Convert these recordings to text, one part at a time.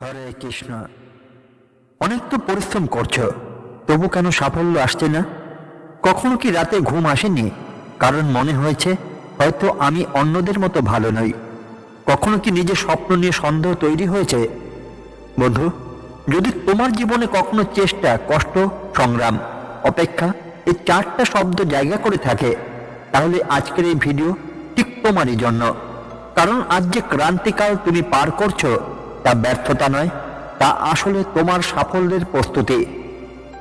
হরে কৃষ্ণ। অনেক তো পরিশ্রম করছ, তবু কেন সাফল্য আসছে না? কখনো কি রাতে ঘুম আসেনি? কারণ মনে হয়েছে, হয়তো আমি অন্যদের মতো ভালো নই। কখনো কি নিজের স্বপ্ন নিয়ে সন্দেহ তৈরি হয়েছে? বন্ধু, যদি তোমার জীবনে কখনো চেষ্টা, কষ্ট, সংগ্রাম, অপেক্ষা এই চারটা শব্দ জায়গা করে থাকে, তাহলে আজকের এই ভিডিও ঠিক তোমারই জন্য। কারণ আজ যে ক্রান্তিকাল তুমি পার করছ তা ব্যর্থতা নয়, তা আসলে তোমার সাফল্যের প্রস্তুতি।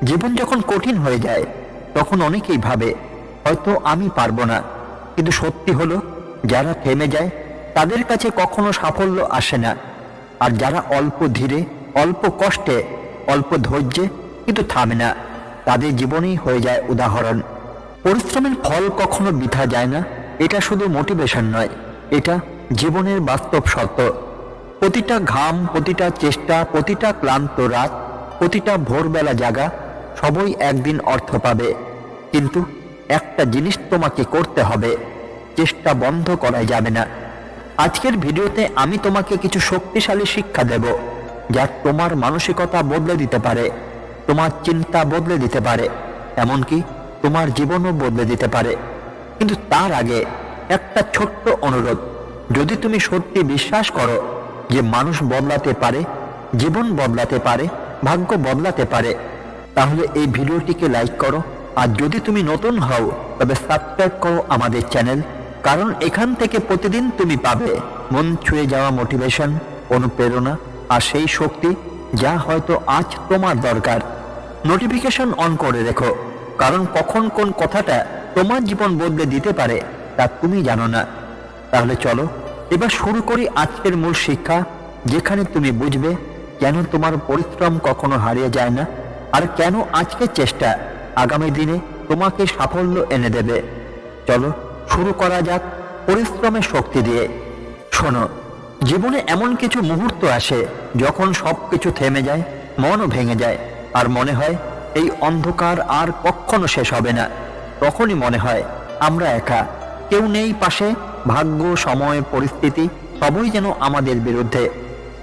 জীবন যখন কঠিন হয়ে যায়, তখন অনেকেই ভাবে, হয়তো আমি পারব না। কিন্তু সত্যি হলো, যারা থেমে যায়, তাদের কাছে কখনো সাফল্য আসে না। আর যারা অল্প ধীরে, অল্প কষ্টে, অল্প ধৈর্যে কিন্তু থামে না, তাদের জীবনেই হয়ে যায় উদাহরণ। পরিশ্রমের ফল কখনো বৃথা যায় না, এটা শুধু মোটিভেশন নয়, এটা জীবনের বাস্তব সত্য প্রতিটা ঘাম, প্রতিটা চেষ্টা, প্রতিটা ক্লান্ত রাত, প্রতিটা ভোরবেলা জাগা, সবই একদিন অর্থ পাবে। কিন্তু একটা জিনিস তোমাকে করতে হবে, চেষ্টা বন্ধ করা যাবে না। আজকের ভিডিওতে আমি তোমাকে কিছু শক্তিশালী শিক্ষা দেব, যা তোমার মানসিকতা বদলে দিতে পারে, তোমার চিন্তা বদলে দিতে পারে, এমনকি তোমার জীবনও বদলে দিতে পারে। কিন্তু তার আগে একটা ছোট্ট অনুরোধ, যদি তুমি সত্যি বিশ্বাস করো যে মানুষ বদলাতে পারে, জীবন বদলাতে পারে, ভাগ্য বদলাতে পারে, তাহলে এই ভিডিওটিকে লাইক করো। আর যদি তুমি নতুন হও, তবে সাবস্ক্রাইব করো আমাদের চ্যানেল কারণ এখান থেকে প্রতিদিন তুমি পাবে মন ছুঁয়ে যাওয়া মোটিভেশন অনুপ্রেরণা আর সেই শক্তি যা হয়তো আজ তোমার দরকার। নোটিফিকেশন অন করে রেখো, কারণ কখন কোন কথাটা তোমার জীবন বদলে দিতে পারে তা তুমি জানো না। তাহলে চলো এবার শুরু করি আজকের মূল শিক্ষা, যেখানে তুমি বুঝবে কেন তোমার পরিশ্রম কখনো হারিয়ে যায় না আর কেন আজকের চেষ্টা আগামী দিনে তোমাকে সাফল্য এনে দেবে। চলো শুরু করা যাক পরিশ্রমের শক্তি দিয়ে। শোনো, জীবনে এমন কিছু মুহূর্ত আসে যখন সব কিছু থেমে যায়, মনও ভেঙে যায় আর মনে হয় এই অন্ধকার আর কখনো শেষ হবে না। তখনই মনে হয়, আমরা একা, কেউ নেই পাশে ভাগ্য, সময়, পরিস্থিতি সবই যেন আমাদের বিরুদ্ধে।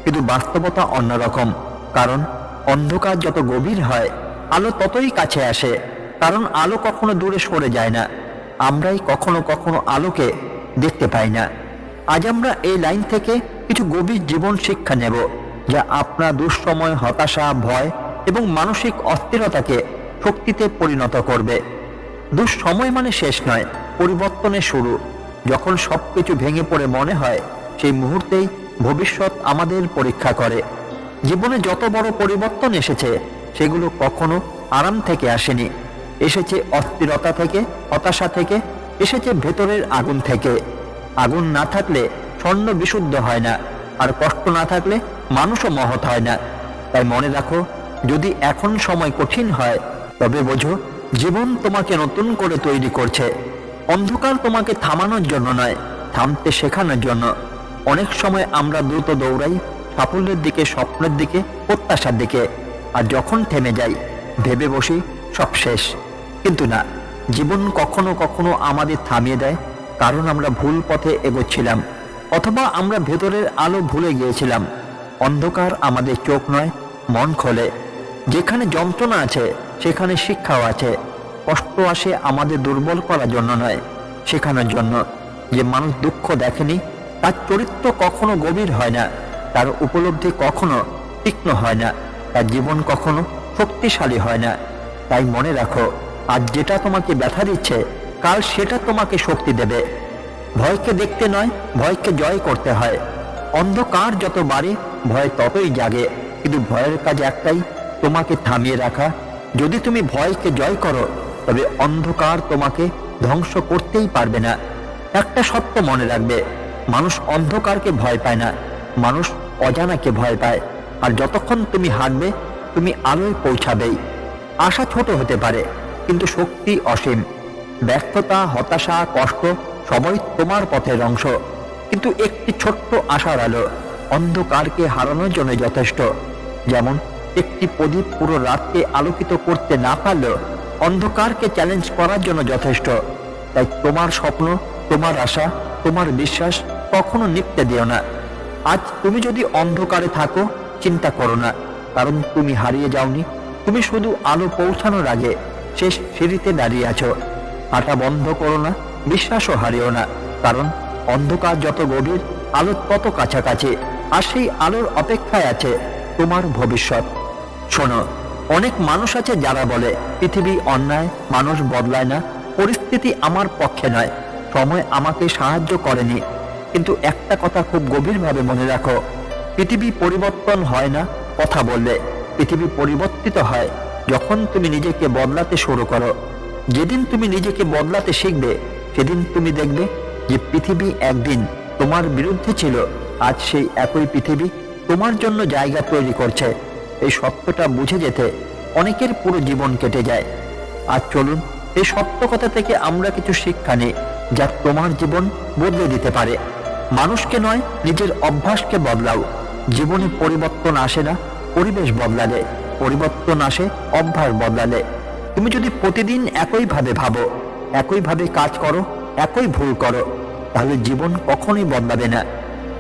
কিন্তু বাস্তবতা অন্যরকম। কারণ অন্ধকার যত গভীর হয়, আলো ততই কাছে আসে। কারণ আলো কখনো দূরে সরে যায় না। আমরাই কখনো কখনো আলোকে দেখতে পাই না। আজ আমরা এই লাইন থেকে কিছু গভীর জীবন শিক্ষা নেব, যা আপনার দুঃসময়, হতাশা, ভয় এবং মানসিক অস্থিরতাকে শক্তিতে পরিণত করবে। দুঃসময় মানে শেষ নয়, পরিবর্তনের শুরু। যখন সবকিছু ভেঙে পড়ে মনে হয়, সেই মুহূর্তেই ভবিষ্যৎ আমাদের পরীক্ষা করে। জীবনে যত বড় পরিবর্তন এসেছে, সেগুলো কখনো আরাম থেকে আসেনি। এসেছে অস্থিরতা থেকে, হতাশা থেকে, এসেছে ভেতরের আগুন থেকে। আগুন না থাকলে স্বর্ণ বিশুদ্ধ হয় না, আর কষ্ট না থাকলে মানুষও মহৎ হয় না। তাই মনে রাখো, যদি এখন সময় কঠিন হয়, তবে বোঝো, জীবন তোমাকে নতুন করে তৈরি করছে। অন্ধকার তোমাকে থামানোর জন্য নয়, থামতে শেখানোর জন্য। অনেক সময় আমরা দ্রুত দৌড়াই, সাফল্যের দিকে, স্বপ্নের দিকে, প্রত্যাশার দিকে। আর যখন থেমে যাই, ভেবে বসি, সব শেষ। কিন্তু না, জীবন কখনো কখনো আমাদের থামিয়ে দেয়, কারণ আমরা ভুল পথে এগোচ্ছিলাম, অথবা আমরা ভেতরের আলো ভুলে গিয়েছিলাম। অন্ধকার আমাদের চোখ নয়, মন খোলে। যেখানে যন্ত্রণা আছে, সেখানে শিক্ষাও আছে। কষ্ট আসে আমাদের দুর্বল করার জন্য নয়, শেখানোর জন্য। যে মানুষ দুঃখ দেখেনি, তার চরিত্র কখনো গভীর হয় না, তার উপলব্ধি কখনো তীক্ষ্ণ হয় না, তার জীবন কখনো শক্তিশালী হয় না। তাই মনে রাখো, আজ যেটা তোমাকে ব্যথা দিচ্ছে, কাল সেটা তোমাকে শক্তি দেবে। ভয়কে দেখতে নয়, ভয়কে জয় করতে হয়। অন্ধকার যত বাড়ে, ভয় ততই জাগে। কিন্তু ভয়ের কাজ একটাই, তোমাকে থামিয়ে রাখা। যদি তুমি ভয়কে জয় করো তবে অন্ধকার তোমাকে ধ্বংস করতেই পারবে না। একটা সত্য মনে রাখবে, মানুষ অন্ধকারকে ভয় পায় না, মানুষ অজানাকে ভয় পায়। আর যতক্ষণ তুমি হাঁটবে তুমি আলোয় পৌঁছাবেই। আশা ছোট হতে পারে, কিন্তু শক্তি অসীম। ব্যর্থতা, হতাশা, কষ্ট সবই তোমার পথের অংশ। কিন্তু একটি ছোট্ট আশার আলো অন্ধকারকে হারানোর জন্য যথেষ্ট। যেমন একটি প্রদীপ পুরো রাতকে আলোকিত করতে না পারলেও অন্ধকারকে চ্যালেঞ্জ করার জন্য যথেষ্ট। তাই তোমার স্বপ্ন, তোমার আশা, তোমার বিশ্বাস কখনো নিপতে দিও না। আজ তুমি যদি অন্ধকারে থাকো, চিন্তা করো না, কারণ তুমি হারিয়ে যাওনি। তুমি শুধু আলো পৌঁছানোর আগে শেষ সিঁড়িতে দাঁড়িয়ে আছো। হাঁটা বন্ধ করো না, বিশ্বাসও হারিও না, কারণ অন্ধকার যত গভীর আলো তত কাছাকাছি, আর সেই আলোর অপেক্ষায় আছে তোমার ভবিষ্যৎ। শোনো অনেক মানুষ আছে যারা বলে, পৃথিবী অন্যায়, মানুষ বদলায় না, পরিস্থিতি আমার পক্ষে নয়, সময় আমাকে সাহায্য করেনি। কিন্তু একটা কথা খুব গভীরভাবে মনে রাখো, পৃথিবী পরিবর্তন হয় না কথা বললে, পৃথিবী পরিবর্তিত হয় যখন তুমি নিজেকে বদলাতে শুরু করো। যেদিন তুমি নিজেকে বদলাতে শিখবে, সেদিন তুমি দেখবে যে পৃথিবী একদিন তোমার বিরুদ্ধে ছিল, আজ সেই একই পৃথিবী তোমার জন্য জায়গা তৈরি করছে। এই সত্যটা বুঝে যেতে অনেকের পুরো জীবন কেটে যায়। আর চলুন, এই সত্য কথা থেকে আমরা কিছু শিক্ষা নিই যা তোমার জীবন বদলে দিতে পারে। মানুষকে নয়, নিজের অভ্যাসকে বদলাও। জীবনে পরিবর্তন আসে না, পরিবেশ বদলালে। পরিবর্তন আসে, অভ্যাস বদলালে। তুমি যদি প্রতিদিন একইভাবে ভাবো একইভাবে কাজ করো, একই ভুল করো, তাহলে জীবন কখনোই বদলাবে না।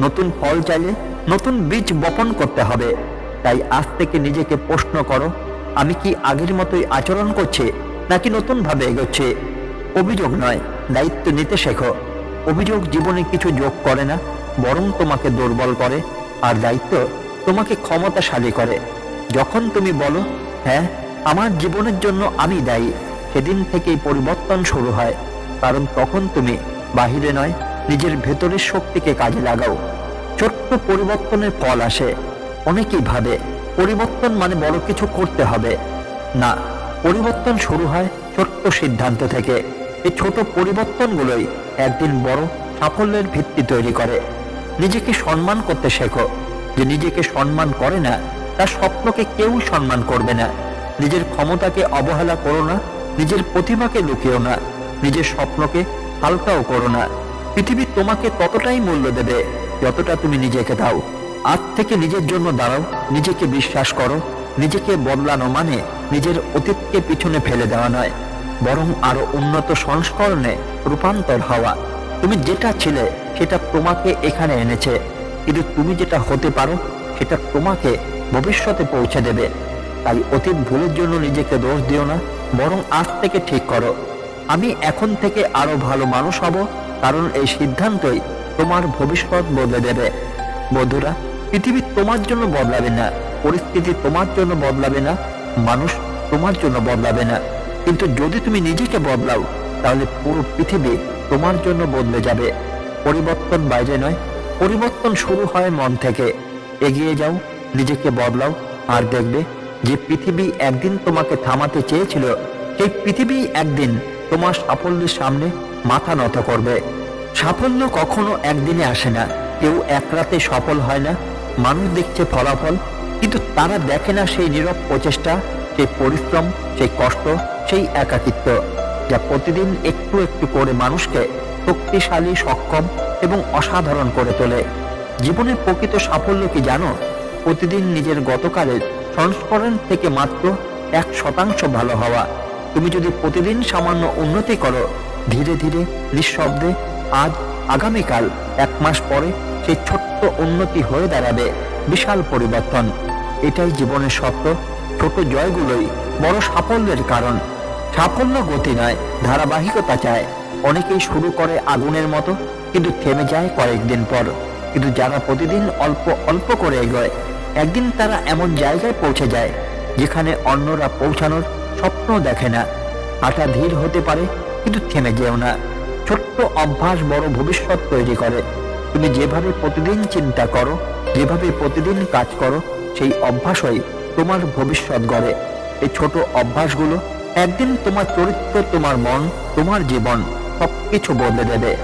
নতুন ফল চাইলে নতুন বীজ বপন করতে হবে। তাই আজ থেকে নিজেকে প্রশ্ন করো, আমি কি আগের মতোই আচরণ করছে নাকি নতুন ভাবে এগোচ্ছে? অভিযোগ নয়, দায়িত্ব নিতে শেখো। অভিযোগ জীবনে কিছু যোগ করে না, বরং তোমাকে দুর্বল করে, আর দায়িত্ব তোমাকে ক্ষমতাশালী করে। যখন তুমি বলো হ্যাঁ আমার জীবনের জন্য আমি দায়ী সেদিন থেকেই পরিবর্তন শুরু হয়। কারণ তখন তুমি বাহিরে নয়, নিজের ভেতরের শক্তিকে কাজে লাগাও। ছোট্ট পরিবর্তনের ফল আসে। অনেকেই ভাবে পরিবর্তন মানে বড় কিছু করতে হবে। না, পরিবর্তন শুরু হয় ছোট্ট সিদ্ধান্ত থেকে। এই ছোট পরিবর্তনগুলোই একদিন বড় সাফল্যের ভিত্তি তৈরি করে। নিজেকে সম্মান করতে শেখো। যে নিজেকে সম্মান করে না, তার স্বপ্নকে কেউ সম্মান করবে না। নিজের ক্ষমতাকে অবহেলা করো না, নিজের প্রতিভাকে লুকিও না, নিজের স্বপ্নকে হালকাও করো না। পৃথিবী তোমাকে ততটাই মূল্য দেবে যতটা তুমি নিজেকে দাও। আজ থেকে নিজের জন্য দাঁড়াও, নিজেকে বিশ্বাস করো। নিজেকে বদলানো মানে নিজের অতীতকে পিছনে ফেলে দেওয়া নয়, বরং আরও উন্নত সংস্করণে রূপান্তর হওয়া। তুমি যেটা ছিলে, সেটা তোমাকে এখানে এনেছে। কিন্তু তুমি যেটা হতে পারো, সেটা তোমাকে ভবিষ্যতে পৌঁছে দেবে। তাই অতীত ভুলের জন্য নিজেকে দোষ দিও না, বরং আজ থেকে ঠিক করো। আমি এখন থেকে আরও ভালো মানুষ হব, কারণ এই সিদ্ধান্তই তোমার ভবিষ্যৎ বদলে দেবে। বন্ধুরা, পৃথিবী তোমার জন্য বদলাবে না, পরিস্থিতি তোমার জন্য বদলাবে না, মানুষ তোমার জন্য বদলাবে না। কিন্তু যদি তুমি নিজেকে বদলাও, তাহলে পুরো পৃথিবী তোমার জন্য বদলে যাবে। পরিবর্তন বাইরে নয়, পরিবর্তন শুরু হয় মন থেকে। এগিয়ে যাও, নিজেকে বদলাও, আর দেখবে যে পৃথিবী একদিন তোমাকে থামাতে চেয়েছিল, সেই পৃথিবী একদিন তোমার সাফল্যের সামনে মাথা নত করবে। সাফল্য কখনো একদিনে আসে না। কেউ এক রাতে সফল হয় না, মানুষ দেখছে ফলাফল, কিন্তু তারা দেখে না সেই নীরব প্রচেষ্টা, সেই পরিশ্রম, সেই কষ্ট, সেই একাকিত্ব, যা প্রতিদিন একটু একটু করে মানুষকে শক্তিশালী, সক্ষম এবং অসাধারণ করে তোলে। জীবনের প্রকৃত সাফল্য কি জানো? প্রতিদিন নিজের গতকালের সংস্করণ থেকে মাত্র এক শতাংশ ভালো হওয়া। তুমি যদি প্রতিদিন সামান্য উন্নতি করো, ধীরে ধীরে নিঃশব্দে আজ, আগামীকাল, এক মাস পরে সেই ছোট্ট উন্নতি হয়ে দাঁড়াবে। বিশাল পরিবর্তন। এটাই জীবনের সত্য ছোট জয়গুলোই বড় সাফল্যের কারণ। সাফল্য গতি নয়, ধারাবাহিকতা চায়। অনেকেই শুরু করে আগুনের মতো, কিন্তু থেমে যায় কয়েকদিন পর। কিন্তু যারা প্রতিদিন অল্প অল্প করে এগোয়, একদিন তারা এমন জায়গায় পৌঁছে যায়, যেখানে অন্যরা পৌঁছানোর স্বপ্ন দেখে না। হাঁটা ধীর হতে পারে, কিন্তু থেমে যেও না। ছোট্ট অভ্যাস বড় ভবিষ্যৎ তৈরি করে। তুমি যেভাবে প্রতিদিন চিন্তা করো, যেভাবে প্রতিদিন কাজ করো, সেই অভ্যাসই তোমার ভবিষ্যৎ গড়ে। এই ছোট অভ্যাসগুলো একদিন তোমার চরিত্র, তোমার মন, তোমার জীবন সবকিছু বদলে দেবে।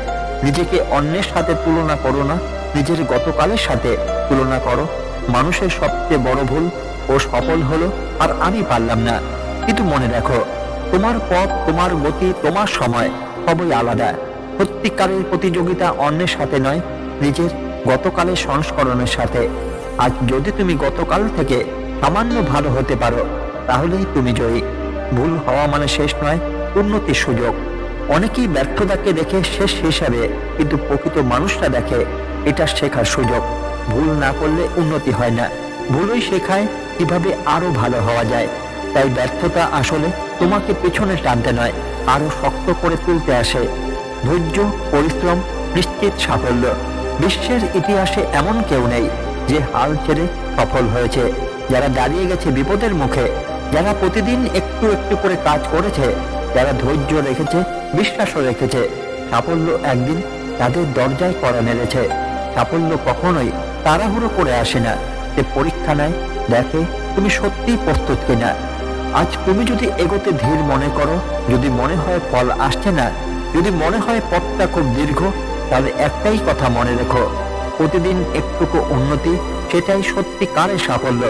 নিজেকে অন্যের সাথে তুলনা করো না, নিজের গতকালের সাথে তুলনা করো। মানুষের সবচেয়ে বড় ভুল ও সফল হলো আর আমি পারলাম না। কিন্তু মনে রাখো, তোমার পথ, তোমার গতি, তোমার সময় সবই আলাদা। সত্যিকারের প্রতিযোগিতা অন্যের সাথে নয় নিজের গতকালের সংস্করণের সাথে। আজ যদি তুমি গতকাল থেকে সামান্য ভালো হতে পারো, তাহলেই তুমি জয়ী। ভুল হওয়া মানে শেষ নয়, উন্নতির সুযোগ। অনেকেই ব্যর্থতাকে দেখে শেষ হিসাবে, কিন্তু প্রকৃত মানুষরা দেখে, এটা শেখার সুযোগ। ভুল না করলে উন্নতি হয় না। ভুলই শেখায়, কীভাবে আরও ভালো হওয়া যায়। তাই ব্যর্থতা আসলে তোমাকে পেছনে টানতে নয়, আরও শক্ত করে তুলতে আসে। ধৈর্য, পরিশ্রম, নিশ্চিত সাফল্য। বিশ্বের ইতিহাসে এমন কেউ নেই যে হাল ছেড়ে সফল হয়েছে। যারা দাঁড়িয়ে গেছে বিপদের মুখে, যারা প্রতিদিন একটু একটু করে কাজ করেছে, যারা ধৈর্য রেখেছে, বিশ্বাসও রেখেছে, সাফল্য একদিন তাদের দরজায় করা মেরেছে সাফল্য কখনোই তাড়াহুড়ো করে আসে না। সে পরীক্ষা নেয়, দেখে তুমি সত্যিই প্রস্তুত কিনা। আজ তুমি যদি এগোতে ধীর মনে করো, যদি মনে হয় ফল আসছে না, যদি মনে হয় পথটা খুব দীর্ঘ তাহলে একটাই কথা মনে রেখো, প্রতিদিন একটুকু উন্নতি, সেটাই সত্যিকারের সাফল্য।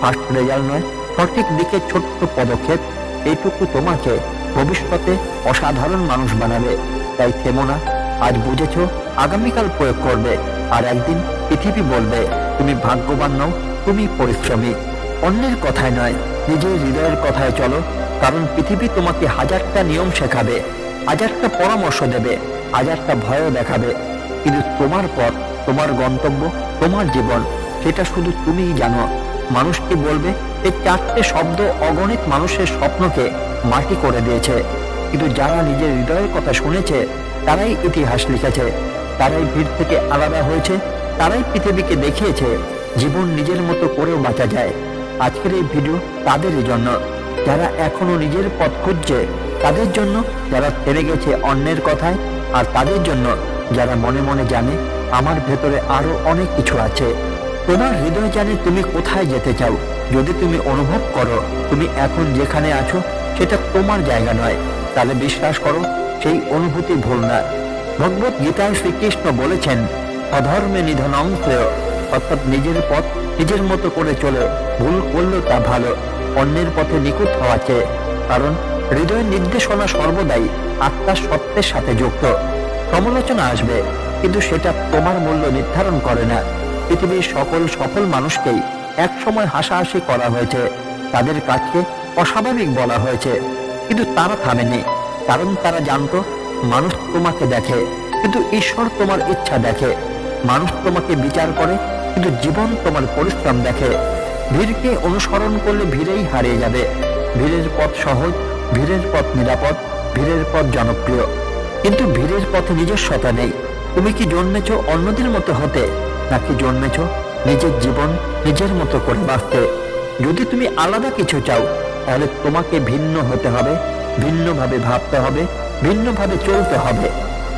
ফার্স্ট রেজাল্ট নয়, সঠিক দিকে ছোট্ট পদক্ষেপ, এইটুকু তোমাকে ভবিষ্যতে অসাধারণ মানুষ বানাবে। তাই থেমো না, আজ বুঝেছ, আগামীকাল প্রয়োগ করবে, আর একদিন পৃথিবী বলবে, তুমি ভাগ্যবান নও, তুমি পরিশ্রমী। অন্যের কথায় নয়, নিজের হৃদয়ের কথায় চলো, কারণ পৃথিবী তোমাকে হাজারটা নিয়ম শেখাবে, হাজারটা পরামর্শ দেবে। হাজারটা ভয়ও দেখাবে। কিন্তু তোমার পথ, তোমার গন্তব্য, তোমার জীবন, সেটা শুধু তুমিই জানো। মানুষকে বলবে? এই চারটে শব্দ অগণিত মানুষের স্বপ্নকে মাটি করে দিয়েছে। কিন্তু যারা নিজের হৃদয়ের কথা শুনেছে, তারাই ইতিহাস লিখেছে। তারাই ভিড় থেকে আলাদা হয়েছে। তারাই পৃথিবীকে দেখিয়েছে। জীবন নিজের মতো করেও বাঁচা যায়। আজকের এই ভিডিও তাদেরই জন্য। যারা এখনও নিজের পথ খুঁজছে, তাদের জন্য যারা তেরে গেছে অন্যের কথায় আর তাদের জন্য যারা মনে মনে জানে, আমার ভেতরে আরও অনেক কিছু আছে। তোমার হৃদয় জানে তুমি কোথায় যেতে চাও। যদি তুমি অনুভব করো, তুমি এখন যেখানে আছো, সেটা তোমার জায়গা নয়। তাহলে বিশ্বাস করো, সেই অনুভূতি ভুল না। ভগবত গীতায় শ্রীকৃষ্ণ বলেছেন, অধর্মে নিধন অংশেয় অর্থাৎ নিজের পথ নিজের মতো করে চলে। ভুল করলেও তা ভালো। অন্যের পথে নিখুঁত হওয়া চেয়ে। কারণ হৃদয়ের নির্দেশনা সর্বদাই। আত্মার সত্যের সাথে যুক্ত। সমালোচনা আসবে, কিন্তু সেটা তোমার মূল্য নির্ধারণ করে না। পৃথিবীর সকল সফল মানুষকেই একসময় হাসাহাসি করা হয়েছে। তাদের কাজকে অস্বাভাবিক বলা হয়েছে, কিন্তু তারা থামেনি। কারণ তারা জানতো, মানুষ তোমাকে দেখে, কিন্তু ঈশ্বর তোমার ইচ্ছা দেখে। মানুষ তোমাকে বিচার করে, কিন্তু জীবন তোমার পরিশ্রম দেখে। ভিড়কে অনুসরণ করলে ভিড়েই হারিয়ে যাবে। ভিড়ের পথ সহজ, ভিড়ের পথ নিরাপদ। ভিড়ের পথ জনপ্রিয়। কিন্তু ভিড়ের পথে নিজস্বতা নেই। তুমি কি জন্মেছ অন্যদের মতো হতে, নাকি জন্মেছ নিজের জীবন নিজের মতো করে বাঁচতে? যদি তুমি আলাদা কিছু চাও, তাহলে তোমাকে ভিন্ন হতে হবে, ভিন্নভাবে ভাবতে হবে, ভিন্নভাবে চলতে হবে।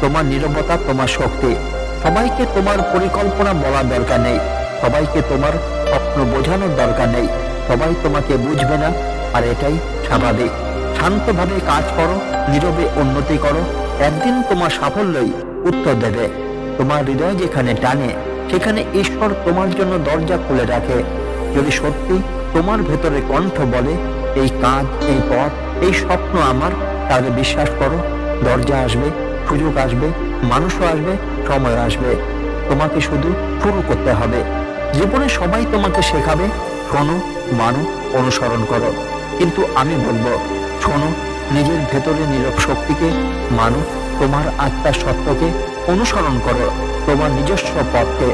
তোমার নীরবতা, তোমার শক্তি। সবাইকে তোমার পরিকল্পনা বলার দরকার নেই। সবাইকে তোমার স্বপ্ন বোঝানোর দরকার নেই। সবাই তোমাকে বুঝবে না, আর এটাই স্বাভাবিক। শান্তভাবে কাজ করো, নীরবে উন্নতি করো। একদিন তোমার সাফল্যই উত্তর দেবে। তোমার হৃদয় যেখানে টানে, সেখানে ঈশ্বর তোমার জন্য দরজা খুলে রাখে। যদি সত্যি তোমার ভেতরে কণ্ঠ বলে, এই কাজ, এই পথ, এই স্বপ্ন আমার, তাহলে বিশ্বাস করো, দরজা আসবে, সুযোগ আসবে, মানুষও আসবে, সময় আসবে। তোমাকে শুধু শুরু করতে হবে। জীবনে সবাই তোমাকে শেখাবে, শোনো, মানো, অনুসরণ করো। কিন্তু আমি বলব শোনো, নিজের ভেতরে নীরব শক্তিকে মানো, তোমার আত্মার সত্যকে অনুসরণ করো, তোমার নিজস্ব পথকে।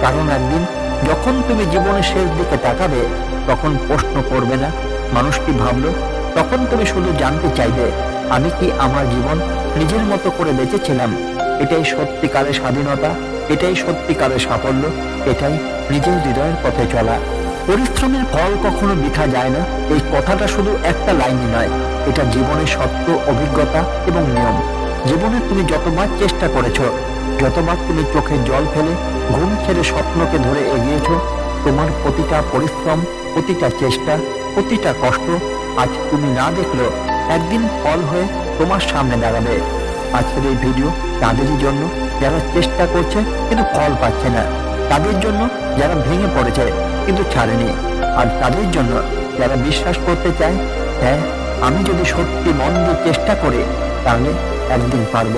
কারণ একদিন যখন তুমি জীবনের শেষ দিকে তাকাবে, তখন প্রশ্ন করবে না, মানুষ কি ভাবলো? তখন তুমি শুধু জানতে চাইবে, আমি কি আমার জীবন নিজের মতো করে বেঁচেছিলাম? এটাই সত্যিকারের স্বাধীনতা, এটাই সত্যিকারের সাফল্য, এটাই নিজের হৃদয়ের পথে চলা। পরিশ্রমের ফল কখনো বৃথা যায় না এই কথাটা শুধু একটা লাইনই নয়, এটা জীবনের সত্য, অভিজ্ঞতা এবং নিয়ম। জীবনে তুমি যতবার চেষ্টা করেছ, যতবার তুমি চোখে জল ফেলে, ঘুম ছেড়ে স্বপ্নকে ধরে এগিয়েছো, তোমার প্রতিটা পরিশ্রম, প্রতিটা চেষ্টা, প্রতিটা কষ্ট আজ তুমি না দেখলেও একদিন ফল হয়ে তোমার সামনে দাঁড়াবে। আজকের এই ভিডিও তাদেরই জন্য, যারা চেষ্টা করছে কিন্তু ফল পাচ্ছে না। তাদের জন্য যারা ভেঙে পড়েছে কিন্তু ছাড়েনি। আর তাদের জন্য যারা বিশ্বাস করতে চায় হ্যাঁ আমি যদি সত্যি মন দিয়ে চেষ্টা করি, তাহলে একদিন পারব।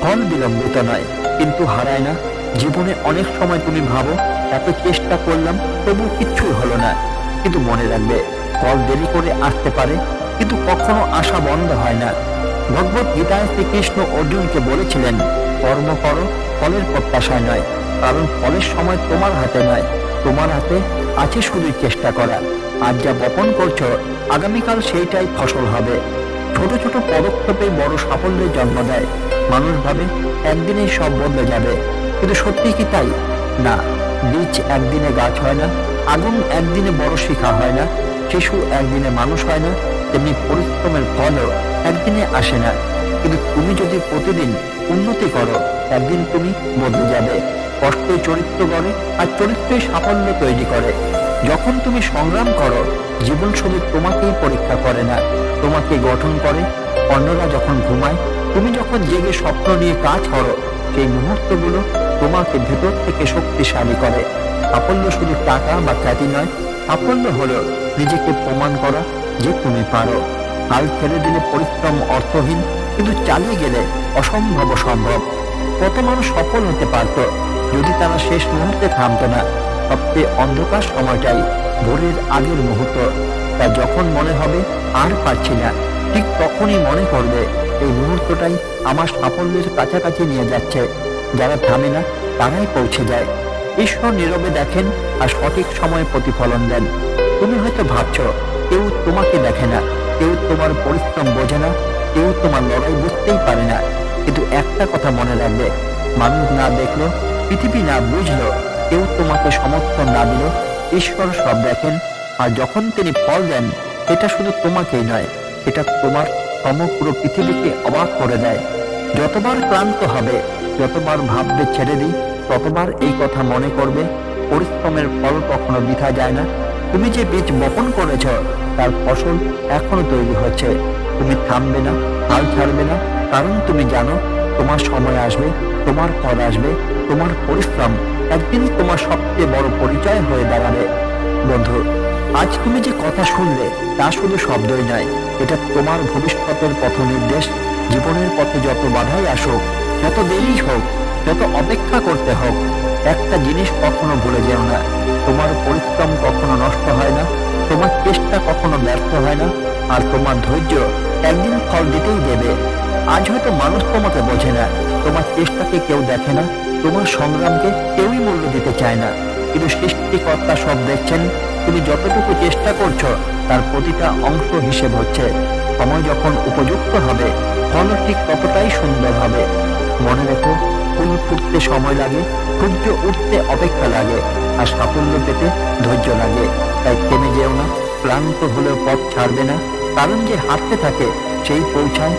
ফল বিলম্বিত নয়, কিন্তু হারায় না। জীবনে অনেক সময় তুমি ভাবো, এত চেষ্টা করলাম তবু কিচ্ছুই হলো না। কিন্তু মনে রাখবে ফল দেরি করে আসতে পারে, কিন্তু কখনো আশা বন্ধ হয় না। ভগবত গীতায় শ্রীকৃষ্ণ অর্জুনকে বলেছিলেন, কর্ম করো, ফলের প্রত্যাশায় নয়, কারণ ফলের সময় তোমার হাতে নয়, তোমার হাতে আছে শুধু চেষ্টা করা। আজ যা বপন করছ, আগামীকাল সেইটাই ফসল হবে। ছোট ছোট পদক্ষেপে বড় সাফল্যের জন্ম দেয়। মানুষ ভাবে একদিনে সব বদলে যাবে। কিন্তু সত্যি কি তাই? না, বীজ একদিনে গাছ হয় না, আগুন একদিনে বড় শিখা হয় না, শিশু একদিনে মানুষ হয় না, তেমনি পরিশ্রমের ফলও একদিনে আসে না। কিন্তু তুমি যদি প্রতিদিন উন্নতি করো, একদিন তুমি বদলে যাবে। কষ্টই চরিত্র গড়ে আর চরিত্রই সাফল্য তৈরি করে। যখন তুমি সংগ্রাম করো জীবন শুধু তোমাকেই পরীক্ষা করে না, তোমাকে গঠন করে। অন্যরা যখন ঘুমায়, তুমি যখন জেগে স্বপ্ন নিয়ে কাজ করো, সেই মুহূর্তগুলো তোমাকে ভেতর থেকে শক্তিশালী করে। সাফল্য শুধু টাকা বা খ্যাতি নয় সাফল্য হলো নিজেকে প্রমাণ করা যে তুমি পারো। হাল ছেড়ে দিলে পরিশ্রম অর্থহীন, কিন্তু চালিয়ে গেলে অসম্ভব সম্ভব কত মানুষ সফল হতে পারত, যদি তারা শেষ মুহূর্তে থামতো না। সবচেয়ে অন্ধকার সময়টাই ভোরের আগের মুহূর্ত। তা যখন মনে হবে, আর পারছি না। ঠিক তখনই মনে করবে এই মুহূর্তটাই আমার সাফল্যের কাছাকাছি নিয়ে যাচ্ছে। যারা থামে না, তারাই পৌঁছে যায়। ঈশ্বর নীরবে দেখেন আর সঠিক সময়ে প্রতিফলন দেন। তুমি হয়তো ভাবছ, কেউ তোমাকে দেখে না, কেউ তোমার পরিশ্রম বোঝে না, কেউ তোমার লড়াই বুঝতেই পারে না। কিন্তু একটা কথা মনে রাখবে, মানুষ না দেখল, পৃথিবী না বুঝলো কেউ তোমাকে সমর্থন না দিল, ঈশ্বর সব দেখেন, আর যখন তিনি ফল দেন, এটা শুধু তোমাকেই নয়, এটা তোমার সমগ্র পৃথিবীকে অবাক করে দেয়। যতবার ক্লান্ত হবে, যতবার ভাববে ছেড়ে দিই, ততবার এই কথা মনে করবে, পরিশ্রমের ফল কখনো বৃথা যায় না। তুমি যে বীজ বপন করেছ, তার ফসল এখনও তৈরি হচ্ছে। তুমি থামবে না, হাল ছাড়বে না, কারণ তুমি জানো, তোমার সময় আসবে, তোমার ফল আসবে, তোমার পরিশ্রম একদিন তোমার সবচেয়ে বড় পরিচয় হয়ে দাঁড়াবে। বন্ধু, আজ তুমি যে কথা শুনলে, তা শুধু শব্দই নয়, এটা তোমার ভবিষ্যতের পথ নির্দেশ। জীবনের পথে যত বাধাই আসুক, যত দেরি হোক, যত অপেক্ষা করতে হোক, একটা জিনিস কখনো ভুলে যেও না। তোমার পরিশ্রম কখনো নষ্ট হয় না, তোমার চেষ্টা কখনো ব্যর্থ হয় না, আর তোমার ধৈর্য একদিন ফল দিতেই দেবে। আজ হয়তো মানুষ তোমাকে বোঝে না। তোমার চেষ্টাকে কেউ দেখে না, তোমার সংগ্রামকে কেউই মূল্য দিতে চায় না। কিন্তু সৃষ্টিকর্তা সব দেখছেন, তুমি যতটুকু চেষ্টা করছ, তার প্রতিটা অংশ হিসেব হচ্ছে। সময় যখন উপযুক্ত হবে ফল ঠিক ততটাই সুন্দর হবে। মনে রেখো, ফুল ফুটতে সময় লাগে, সূর্য উঠতে অপেক্ষা লাগে, আর সাফল্য পেতে ধৈর্য লাগে। তাই থেমে যেও না, ক্লান্ত হলেও পথ ছাড়বে না, কারণ যে হাঁটতে থাকে, সেই পৌঁছায়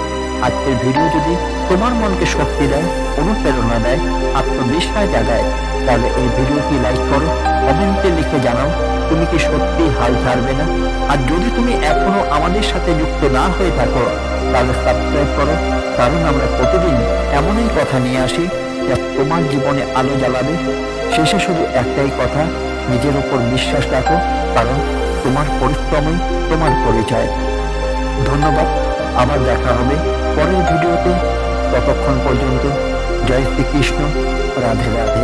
আজকের ভিডিও যদি তোমার মনকে শক্তি দেয়, অনুপ্রেরণা দেয়, আত্মবিশ্বাস জাগায়, তাহলে এই ভিডিওটি লাইক করো, কমেন্টে লিখে জানাও, তুমি কি সত্যি হাল ছাড়বে না? আর যদি তুমি এখনও আমাদের সাথে যুক্ত না হয়ে থাকো, তাহলে সাবস্ক্রাইব করো, কারণ আমরা প্রতিদিন এমনই কথা নিয়ে আসি যা তোমার জীবনে আলো জ্বালাবে। শেষে শুধু একটাই কথা, নিজের উপর বিশ্বাস রাখো, কারণ তোমার পরিশ্রমই তোমার পরিচয়। ধন্যবাদ, আবার দেখা হবে। পরের ভিডিওতে ততক্ষণ পর্যন্ত জয় শ্রীকৃষ্ণ রাধে রাধে।